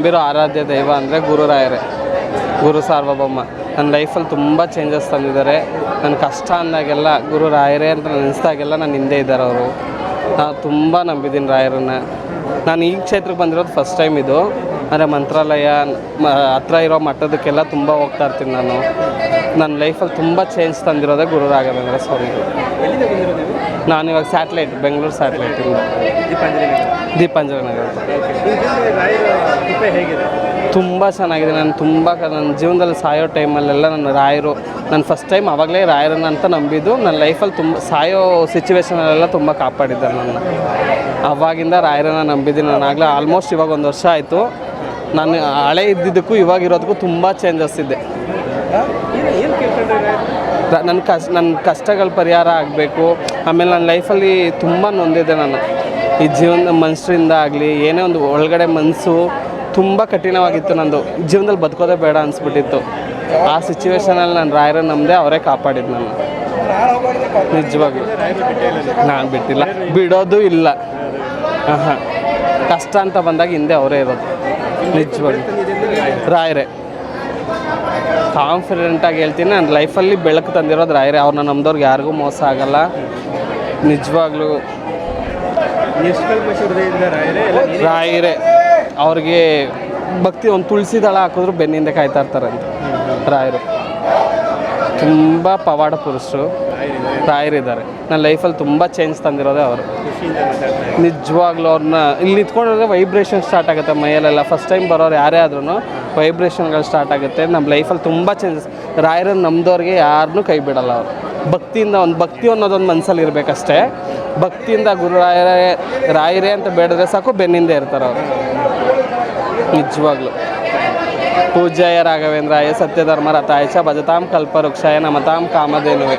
ನಂಬಿರೋ ಆರಾಧ್ಯ ದೈವ ಅಂದರೆ ಗುರುರಾಯರೇ ಗುರು ಸಾರ್ವಭೌಮ. ನನ್ನ ಲೈಫಲ್ಲಿ ತುಂಬ ಚೇಂಜಸ್ ತಂದಿದ್ದಾರೆ. ನನ್ನ ಕಷ್ಟ ಅಂದಾಗೆಲ್ಲ ಗುರು ರಾಯರೇ ಅಂತ ನೆನೆಸ್ದಾಗೆಲ್ಲ ನಾನು ಹಿಂದೆ ಇದ್ದಾರೆ ಅವರು. ನಾನು ತುಂಬ ನಂಬಿದ್ದೀನಿ ರಾಯರನ್ನ. ನಾನು ಈ ಕ್ಷೇತ್ರಕ್ಕೆ ಬಂದಿರೋದು ಫಸ್ಟ್ ಟೈಮ್ ಇದು. ಅಂದರೆ ಮಂತ್ರಾಲಯ ಮ ಹತ್ರ ಇರೋ ಮಠದಕ್ಕೆಲ್ಲ ತುಂಬ ಹೋಗ್ತಾ ಇರ್ತೀನಿ ನಾನು. ನನ್ನ ಲೈಫಲ್ಲಿ ತುಂಬ ಚೇಂಜ್ ತಂದಿರೋದೇ ಗುರು ರಾಘವೇಂದ್ರ ಸ್ವಾಮಿಗಳು ನೀವು ನಾನು ಇವಾಗ ಸ್ಯಾಟ್ಲೈಟ್ ಬೆಂಗಳೂರು ಸ್ಯಾಟ್ಲೈಟಿಂದ ದೀಪಾಂಜಲಿ ನಗರ. ತುಂಬ ಚೆನ್ನಾಗಿದೆ. ನಾನು ತುಂಬ ನನ್ನ ಜೀವನದಲ್ಲಿ ಸಾಯೋ ಟೈಮಲ್ಲೆಲ್ಲ ನನ್ನ ರಾಯರು, ನಾನು ಫಸ್ಟ್ ಟೈಮ್ ಆವಾಗಲೇ ರಾಯರನ್ನ ಅಂತ ನಂಬಿದ್ದು, ನನ್ನ ಲೈಫಲ್ಲಿ ತುಂಬ, ಸಾಯೋ ಸಿಚುವೇಶನಲ್ಲೆಲ್ಲ ತುಂಬ ಕಾಪಾಡಿದ್ದಾರೆ ನನ್ನ. ಅವಾಗಿಂದ ರಾಯರನ್ನ ನಂಬಿದ್ದೀನಿ. ನಾನು ಆಗಲೇ ಆಲ್ಮೋಸ್ಟ್ ಇವಾಗ ಒಂದು ವರ್ಷ ಆಯಿತು. ನಾನು ಹಳೆ ಇದ್ದಿದ್ದಕ್ಕೂ ಇವಾಗ ಇರೋದಕ್ಕೂ ತುಂಬ ಚೇಂಜಸ್ ಇದೆ? ನನ್ನ ಕಷ್ಟ ನನ್ನ ಕಷ್ಟಗಳ ಪರಿಹಾರ ಆಗಬೇಕು. ಆಮೇಲೆ ನನ್ನ ಲೈಫಲ್ಲಿ ತುಂಬ ನೊಂದಿದೆ ನಾನು. ಈ ಜೀವನ ಮನುಷ್ಯರಿಂದ ಆಗಲಿ, ಏನೇ ಒಂದು ಒಳಗಡೆ ಮನಸ್ಸು ತುಂಬ ಕಠಿಣವಾಗಿತ್ತು ನಂದು. ಜೀವನದಲ್ಲಿ ಬದುಕೋದೇ ಬೇಡ ಅನಿಸ್ಬಿಟ್ಟಿತ್ತು. ಆ ಸಿಚುವೇಶನಲ್ಲಿ ನಾನು ರಾಯರ ನಮ್ಮದೇ ಅವರೇ ಕಾಪಾಡಿದ್ದು ನಾನು ನಿಜವಾಗಿ. ನಾನು ಬಿಟ್ಟಿಲ್ಲ. ಬಿಡೋದು ಇಲ್ಲ. ಹಾಂ ಕಷ್ಟ ಅಂತ ಬಂದಾಗ ಹಿಂದೆ ಅವರೇ ಇರೋದು. ನಿಜವಾಗಿ ರಾಯರು. ಕಾನ್ಫಿಡೆಂಟಾಗಿ ಹೇಳ್ತೀನಿ ನನ್ನ ಲೈಫಲ್ಲಿ ಬೆಳಕು ತಂದಿರೋದು ರಾಯರೇ. ಅವ್ರನ್ನ ನಮ್ದವ್ರಿಗೆ ಯಾರಿಗೂ ಮೋಸ ಆಗಲ್ಲ. ನಿಜವಾಗ್ಲೂ. ರಾಯರೇ. ಅವ್ರಿಗೆ ಭಕ್ತಿ ಒಂದು ತುಳಸಿ ದಳ ಹಾಕಿದ್ರು ಬೆನ್ನಿಂದ ಕಾಯ್ತಾ ಇರ್ತಾರಂತೆ ರಾಯರು. ತುಂಬ ಪವಾಡ ಪುರುಷರು. ರಾಯರಿದ್ದಾರೆ. ನನ್ನ ಲೈಫಲ್ಲಿ ತುಂಬ ಚೇಂಜ್ ತಂದಿರೋದೆ ಅವರು. ನಿಜವಾಗ್ಲೂ ಅವ್ರನ್ನ ಇಲ್ಲಿ ನಿಂತ್ಕೊಂಡ್ರೆ ವೈಬ್ರೇಷನ್ ಸ್ಟಾರ್ಟ್ ಆಗುತ್ತೆ ಮೈಯಲ್ಲೆಲ್ಲ. ಫಸ್ಟ್ ಟೈಮ್ ಬರೋರು ಯಾರೇ ಆದ್ರೂ ವೈಬ್ರೇಷನ್ಗಳು ಸ್ಟಾರ್ಟ್ ಆಗುತ್ತೆ. ನಮ್ಮ ಲೈಫಲ್ಲಿ ತುಂಬ ಚೇಂಜಸ್ ರಾಯರನ್ನು ನಮ್ಮದವ್ರಿಗೆ ಯಾರನ್ನೂ ಕೈ ಬಿಡಲ್ಲ ಅವರು. ಭಕ್ತಿಯಿಂದ ಒಂದು ಭಕ್ತಿ ಅನ್ನೋದೊಂದು ಮನಸ್ಸಲ್ಲಿ ಇರಬೇಕಷ್ಟೇ. ಭಕ್ತಿಯಿಂದ ಗುರು ರಾಯರೇ ರಾಯರೇ ಅಂತ ಬೇಡಿದ್ರೆ ಸಾಕು ಬೆನ್ನಿಂದೆ ಇರ್ತಾರೆ ಅವರು. ನಿಜವಾಗ್ಲೂ. ಪೂಜ್ಯಾಯ ರಾಘವೇಂದ್ರಾಯ ಸತ್ಯಧರ್ಮ ರಥಾಯ ಚ ಭಜತಾಂ ಕಲ್ಪವೃಕ್ಷಾಯ ನಮತಾಂ ಕಾಮಧೇನುವೆ.